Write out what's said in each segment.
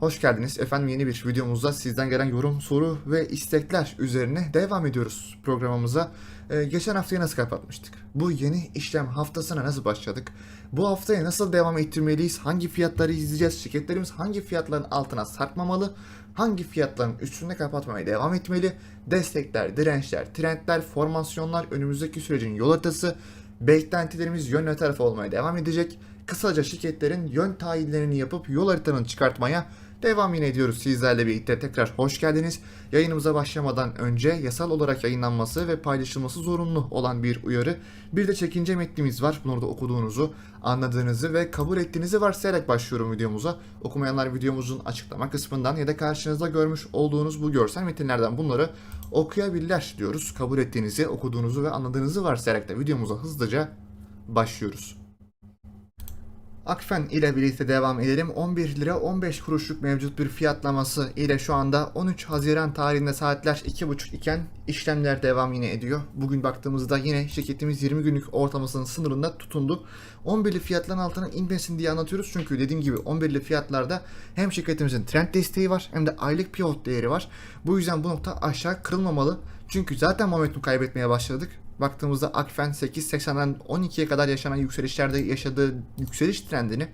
Hoş geldiniz. Efendim yeni bir videomuzda sizden gelen yorum, soru ve istekler üzerine devam ediyoruz programımıza. Ee, geçen haftayı nasıl kapatmıştık? Bu yeni işlem haftasına nasıl başladık? Bu haftaya nasıl devam ettirmeliyiz? Hangi fiyatları izleyeceğiz? Şirketlerimiz hangi fiyatların altına sarkmamalı? Hangi fiyatların üstünde kapatmaya devam etmeli? Destekler, dirençler, trendler, formasyonlar, önümüzdeki sürecin yol haritası, beklentilerimiz yön ve tarafı olmaya devam edecek. Kısaca şirketlerin yön tayinlerini yapıp yol haritanın çıkartmaya devam yine ediyoruz sizlerle birlikte. Tekrar hoş geldiniz. Yayınımıza başlamadan önce yasal olarak yayınlanması ve paylaşılması zorunlu olan bir uyarı. Bir de çekince metnimiz var. Bunu da okuduğunuzu, anladığınızı ve kabul ettiğinizi varsayarak başlıyorum videomuza. Okumayanlar videomuzun açıklama kısmından ya da karşınızda görmüş olduğunuz bu görsel metinlerden bunları okuyabilirler diyoruz. Kabul ettiğinizi, okuduğunuzu ve anladığınızı varsayarak da videomuza hızlıca başlıyoruz. Akfen ile birlikte devam edelim. 11 lira 15 kuruşluk mevcut bir fiyatlaması ile şu anda 13 Haziran tarihinde saatler 2.30 iken işlemler devam yine ediyor. Bugün baktığımızda yine şirketimiz 20 günlük ortalamasının sınırında tutundu. 11'li fiyatların altına inmesin diye anlatıyoruz. Çünkü dediğim gibi 11'li fiyatlarda hem şirketimizin trend desteği var hem de aylık pivot değeri var. Bu yüzden bu nokta aşağı kırılmamalı. Çünkü zaten momentum kaybetmeye başladık baktığımızda Akfen 8.80'den 12'ye kadar yaşanan yükselişlerde yaşadığı yükseliş trendini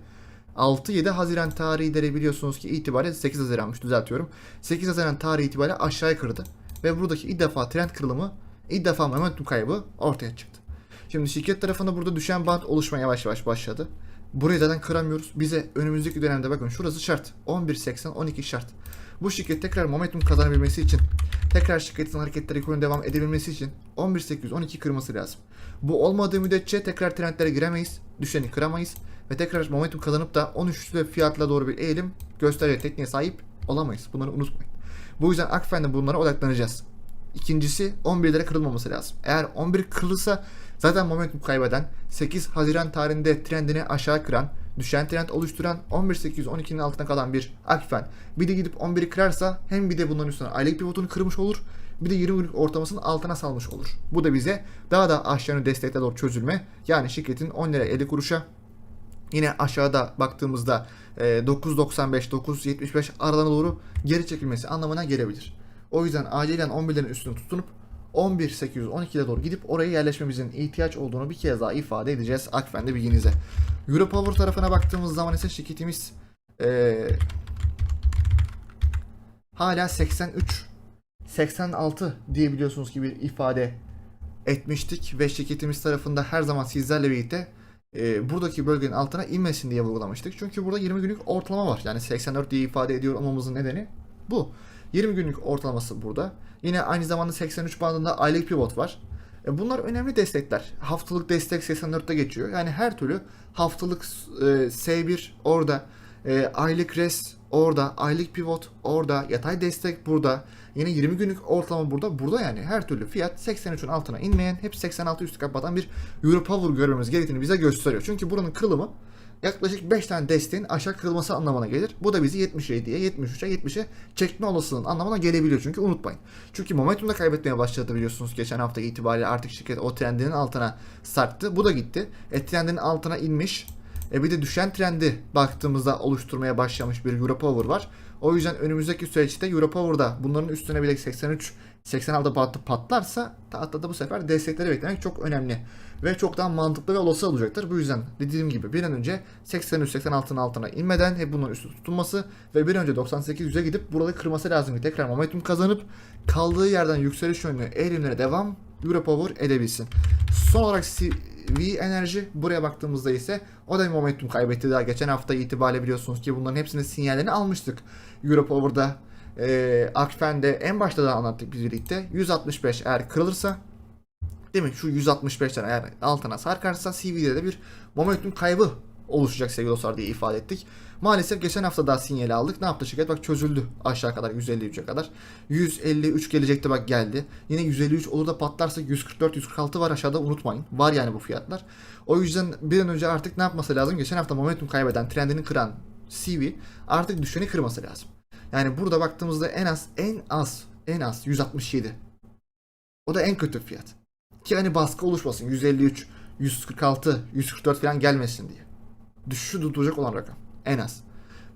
6-7 Haziran tarihileri biliyorsunuz ki itibariyle 8 Haziran'mış düzeltiyorum. 8 Haziran tarihi itibariyle aşağıya kırdı. Ve buradaki ilk defa trend kırılımı, ilk defa momentum kaybı ortaya çıktı. Şimdi şirket tarafında burada düşen band oluşmaya yavaş yavaş başladı. Burayı zaten kıramıyoruz. Bize önümüzdeki dönemde bakın şurası şart. 11.80, 12 şart. Bu şirket tekrar momentum kazanabilmesi için, tekrar şirketin hareketleri ekonomi devam edebilmesi için 11.800, 12 kırması lazım. Bu olmadığı müddetçe tekrar trendlere giremeyiz, düşeni kıramayız ve tekrar momentum kazanıp da 13'lü fiyatla doğru bir eğilim gösterecek tekniğe sahip olamayız. Bunları unutmayın. Bu yüzden Akfen'de bunlara odaklanacağız. İkincisi 11'lere kırılmaması lazım. Eğer 11 kırılırsa zaten momentum kaybeden 8 Haziran tarihinde trendini aşağı kıran düşen trend oluşturan 11.812'nin altına kalan bir Akfen bir de gidip 11'i kırarsa hem bir de bunların üstüne aylık pivotunu kırmış olur bir de 20 günlük ortalamasının altına salmış olur. Bu da bize daha da aşağı yönlü destekle doğru çözülme yani şirketin 10 lira 50 kuruşa Yine aşağıda baktığımızda e, 9.95-9.75 aralarına doğru geri çekilmesi anlamına gelebilir. O yüzden acilen 11'lerin üstünü tutunup 11.812'ye doğru gidip oraya yerleşmemizin ihtiyaç olduğunu bir kez daha ifade edeceğiz Akfen'de bilginize. Europower tarafına baktığımız zaman ise şirketimiz e, hala 83 86 diyebiliyorsunuz ki bir ifade etmiştik ve şirketimiz tarafında her zaman sizlerle birlikte e, buradaki bölgenin altına inmesin diye vurgulamıştık. Çünkü burada 20 günlük ortalama var. Yani 84 diye ifade ediyor olmamızın nedeni bu. 20 günlük ortalaması burada. Yine aynı zamanda 83 bandında aylık pivot var. E, bunlar önemli destekler. Haftalık destek 84'te geçiyor. Yani her türlü haftalık e, S1 orada, e, aylık res orada, aylık pivot orada, yatay destek burada. Yine 20 günlük ortalama burada. Burada yani her türlü fiyat 83'ün altına inmeyen, hep 86 üstü kapatan bir Europower görmemiz gerektiğini bize gösteriyor. Çünkü buranın kırılımı yaklaşık 5 tane desteğin aşağı kırılması anlamına gelir. Bu da bizi 77'ye, 73'e, 70'e çekme olasılığının anlamına gelebiliyor. Çünkü unutmayın. Çünkü momentumda kaybetmeye başladı biliyorsunuz geçen hafta itibariyle artık şirket o trendinin altına sarktı. Bu da gitti. E trendinin altına inmiş. E bir de düşen trendi baktığımızda oluşturmaya başlamış bir Europower var. O yüzden önümüzdeki süreçte Europower'da bunların üstüne bile 83 86 battı patlarsa tahtada bu sefer destekleri beklemek çok önemli ve çok daha mantıklı ve olası olacaktır. Bu yüzden dediğim gibi bir an önce 83-86'nın altına inmeden hep bunların üstü tutulması ve bir önce 98-100'e gidip burada kırması lazım ki tekrar momentum kazanıp kaldığı yerden yükseliş yönlü eğilimlere devam Europower edebilsin. Son olarak CV Enerji buraya baktığımızda ise o da bir momentum kaybetti daha geçen hafta itibariyle biliyorsunuz ki bunların hepsinin sinyallerini almıştık. Europower'da e, Akfen'de en başta da anlattık biz birlikte 165 eğer kırılırsa değil mi şu 165'ten eğer altına sarkarsa CV'de de bir momentum kaybı oluşacak sevgili dostlar diye ifade ettik. Maalesef geçen hafta daha sinyali aldık. Ne yaptı şirket? Bak çözüldü aşağı kadar 153'e kadar. 153 gelecekti bak geldi. Yine 153 olur da patlarsa 144 146 var aşağıda unutmayın. Var yani bu fiyatlar. O yüzden bir an önce artık ne yapması lazım? Geçen hafta momentum kaybeden, trendini kıran CV artık düşeni kırması lazım. Yani burada baktığımızda en az en az en az 167. O da en kötü fiyat. Ki hani baskı oluşmasın. 153, 146, 144 falan gelmesin diye. Düşüşü tutulacak olan rakam. En az.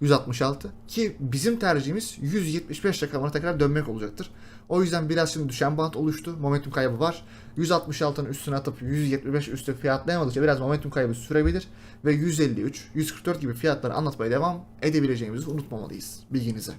166 ki bizim tercihimiz 175 rakamına tekrar dönmek olacaktır. O yüzden biraz şimdi düşen bant oluştu. Momentum kaybı var. 166'nın üstüne atıp 175 üstü fiyatlayamadıkça biraz momentum kaybı sürebilir. Ve 153, 144 gibi fiyatları anlatmaya devam edebileceğimizi unutmamalıyız bilginize.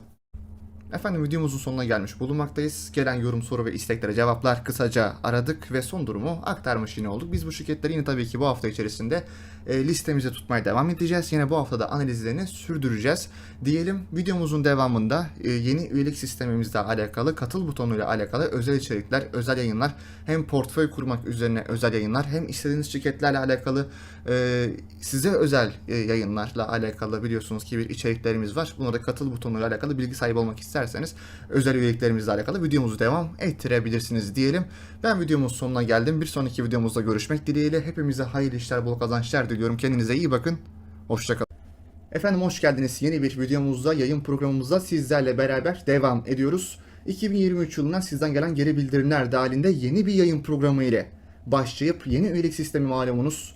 Efendim videomuzun sonuna gelmiş bulunmaktayız. Gelen yorum, soru ve isteklere cevaplar kısaca aradık ve son durumu aktarmış yine olduk. Biz bu şirketleri yine tabii ki bu hafta içerisinde e, listemize tutmaya devam edeceğiz. Yine bu haftada analizlerini sürdüreceğiz. Diyelim videomuzun devamında e, yeni üyelik sistemimizle alakalı, katıl butonuyla alakalı özel içerikler, özel yayınlar, hem portföy kurmak üzerine özel yayınlar, hem istediğiniz şirketlerle alakalı e, size özel yayınlarla alakalı biliyorsunuz ki bir içeriklerimiz var. Bunlara katıl butonuyla alakalı bilgi sahibi olmak isterseniz özel üyeliklerimizle alakalı videomuzu devam ettirebilirsiniz diyelim. Ben videomun sonuna geldim. Bir sonraki videomuzda görüşmek dileğiyle. Hepimize hayırlı işler, bol kazançlar diliyorum. Kendinize iyi bakın. Hoşçakalın. Efendim hoş geldiniz. Yeni bir videomuzda, yayın programımızda sizlerle beraber devam ediyoruz. 2023 yılından sizden gelen geri bildirimler dahilinde yeni bir yayın programı ile başlayıp yeni üyelik sistemi malumunuz,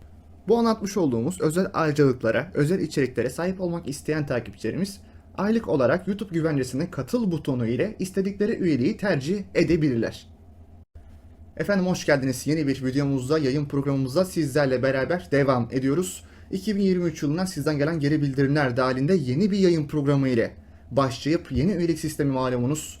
Bu anlatmış olduğumuz özel ayrıcalıklara, özel içeriklere sahip olmak isteyen takipçilerimiz aylık olarak YouTube güvencesine katıl butonu ile istedikleri üyeliği tercih edebilirler. Efendim hoş geldiniz. Yeni bir videomuzda, yayın programımızda sizlerle beraber devam ediyoruz. 2023 yılından sizden gelen geri bildirimler dahilinde yeni bir yayın programı ile başlayıp yeni üyelik sistemi malumunuz,